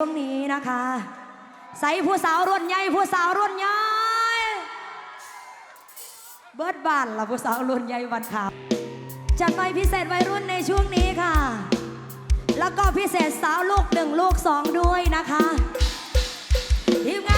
ช่วงนี้นะคะ ใส่ผู้สาวรุ่นใหญ่ผู้สาวรุ่นใหญ่เบิร์ดบานละผู้สาวรุ่นใหญ่วันขาวจัดไปพิเศษวัยรุ่นในช่วงนี้ค่ะ แล้วก็พิเศษสาวลูกหนึ่งลูกสองด้วยนะคะทีมงาน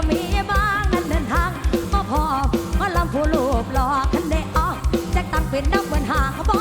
ยวมีบางนั้นเดินทางมาพอมาลำผู้ลูบหลอกคันได้ออกจากตั้งเป็นนักเวนหางบ่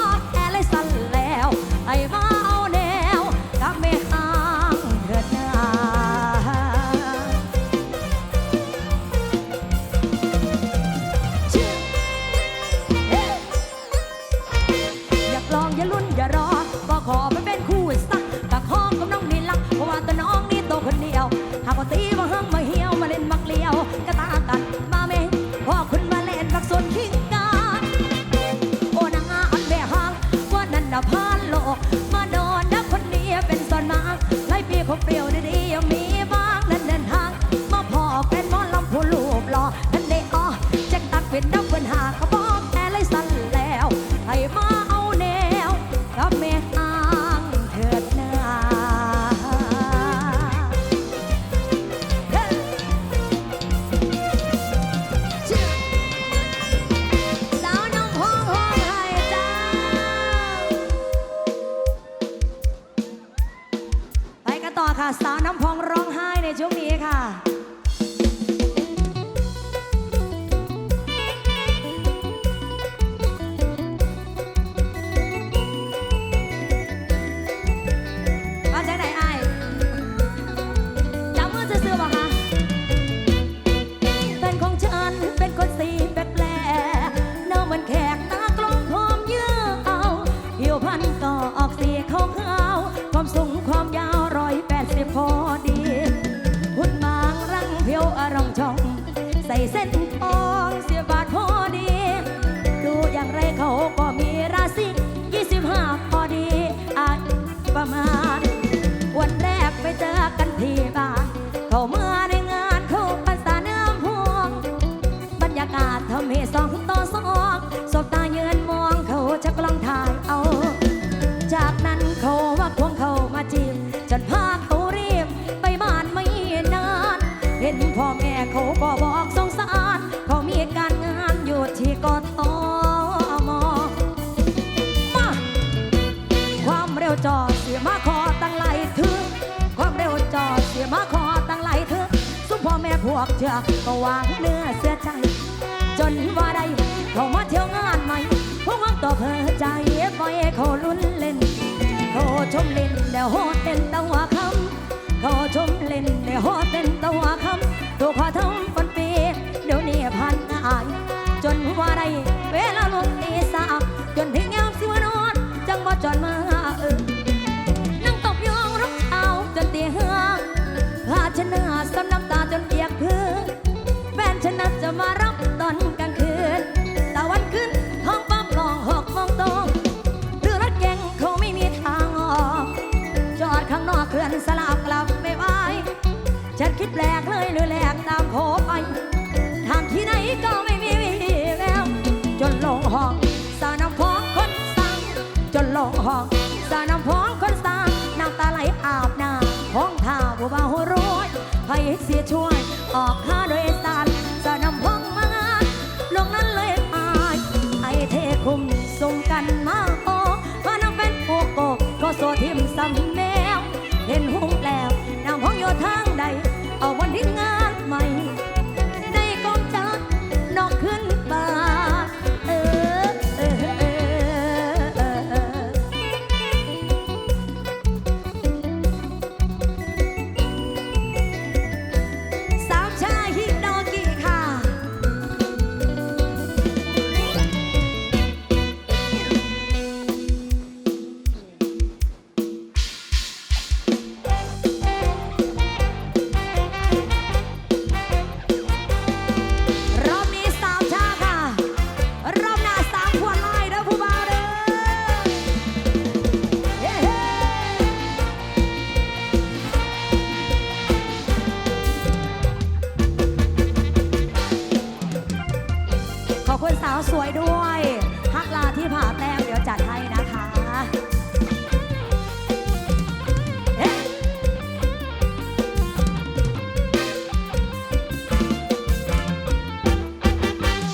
สาวน้ำพองร้องไห้ในช่วงนี้ค่ะมาจากไหนไอ้จำมือซื้อๆบ่คะเป็นของฉัน เป็นคนสีแปลกๆหน้าเหมือนแขกตากลมหอมยื่อเอาเหี่ยพัน เส้น ร็วจอเสียมาคอตั้งไหลถึงความเร็วจอเสียมาคอตั้งไหลถึงสุมพ่อแม่พวกเถื่อก็วางเนื้อเสียใจ จนว่าได้เขามาเที่ยวงานใหม่พวกมังต่อกเอใจปล่เขาลุ้นเล่น เขาชมเล่นเดี๋ยวโหดเต้นตะวัวคำเขาชมเล่นเดี๋ยวโหดเต้นตะวัวคำตัวขอทำฟันปีเดี๋ยวนี้พันอาย ฉันคิดแปลกเลยหรือแหลกตามโคไปทางที่ไหนก็ไม่มีวีแววจนลงห้องสาน้ำพองคนสั่งจนลงห้องสาน้ำพองคนสั่งน้ำตาไหลอาบหน้าห้องท่าบัวบาหัวโรยให้เสียช่วยออกห้า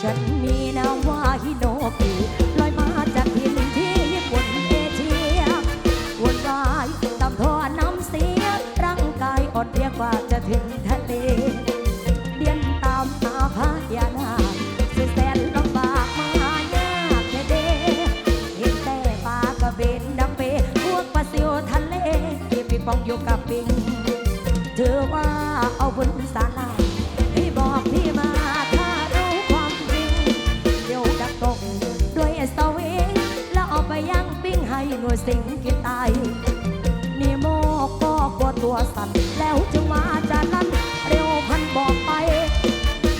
ฉันมีนามว่าฮิโนกิลอยมาจากถิ่นที่ญี่ปุ่นเอเชียวนวายตำท่อน้ำเสีย ร่างกายอ่อนเพลียกว่าจะถึงทะเล เดียนตามหาพญานาคสุดแสนลำบากมายากแค่เดเห็นแต่ปลากระเบนดังเปพวกปลาซิวทะเลที่ปีปองอยู่กับปิง เธอว่าเอาบุญสาลา สิงกินตายนี่โมกก็กลัวตัวสั่นแล้วจึงมาจานั้นเร็วพันบอกไป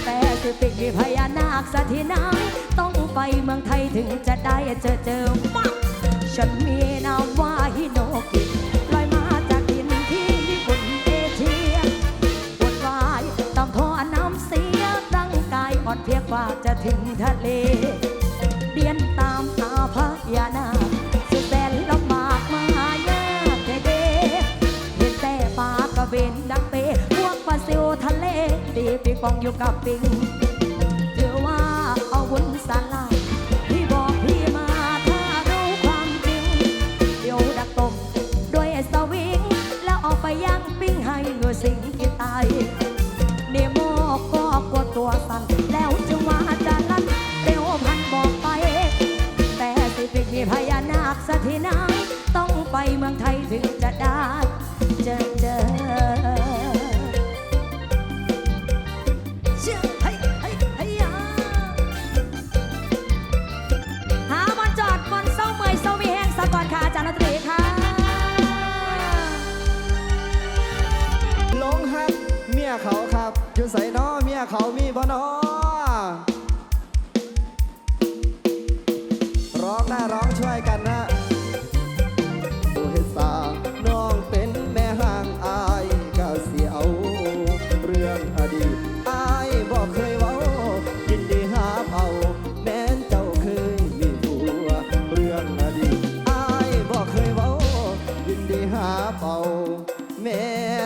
แต่สิปิกมีพญานาคสถินายต้องไปเมืองไทยถึงจะได้เจอเจอมาฉันมีนามว่าฮิโนกิลอยมาจากดินที่ญี่ปุ่นเอเชียปวดวายตามท่อน้ำเสียร่างกายอ่อนเพลียกว่าจะถึงทะเล ตีปีกองอยู่กับปิงเธอว่าเอาวุ้นสัน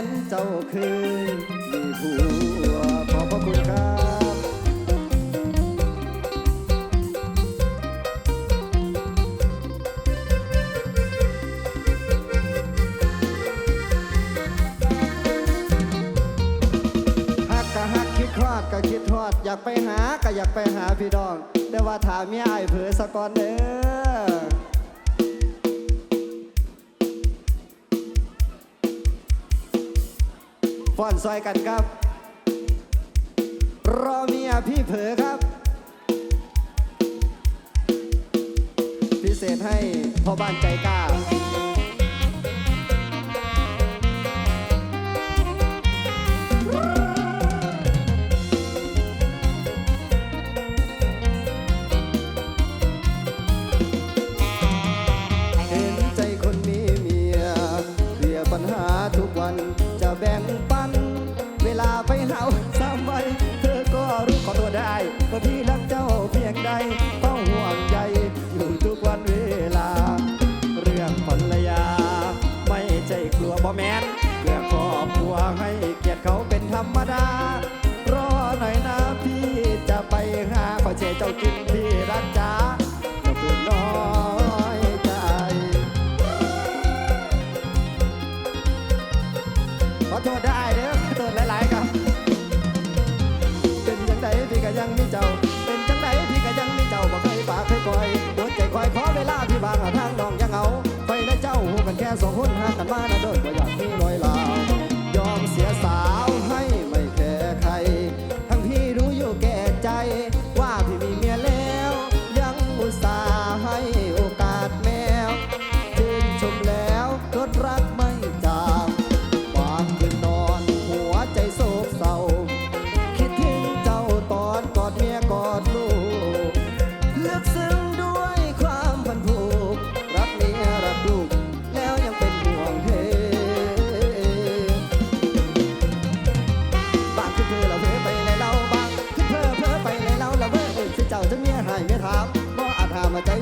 นเจ้าเคยมีผัวขอบพระคุณครับฮักกะฮักคิดทอดก็คิดทอด อยากไปหาก็อยากไปหาพี่ดอง แต่ว่าถามเมียไอ้เผือสะก่อนเด้อ ฟ้อนซอยกันครับ รอเมียพี่เผอครับ พิเศษให้พ่อบ้านใจกล้า บ่แมนเพื่อครอบครัวให้เกียรติเขาเป็นธรรมดา รอหน่อยนะพี่จะไปหาขอเชเจ้ากินพี่รักจ๋า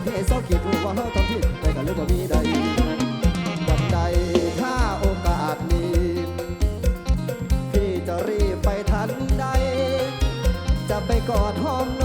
เศร้าคิดรู้ว่าเฮาทำผิดแต่ก็เลยบ่มีใดวันใดถ้าโอกาสมีพี่จะรีบไปทันใด จะไปกอดห้อง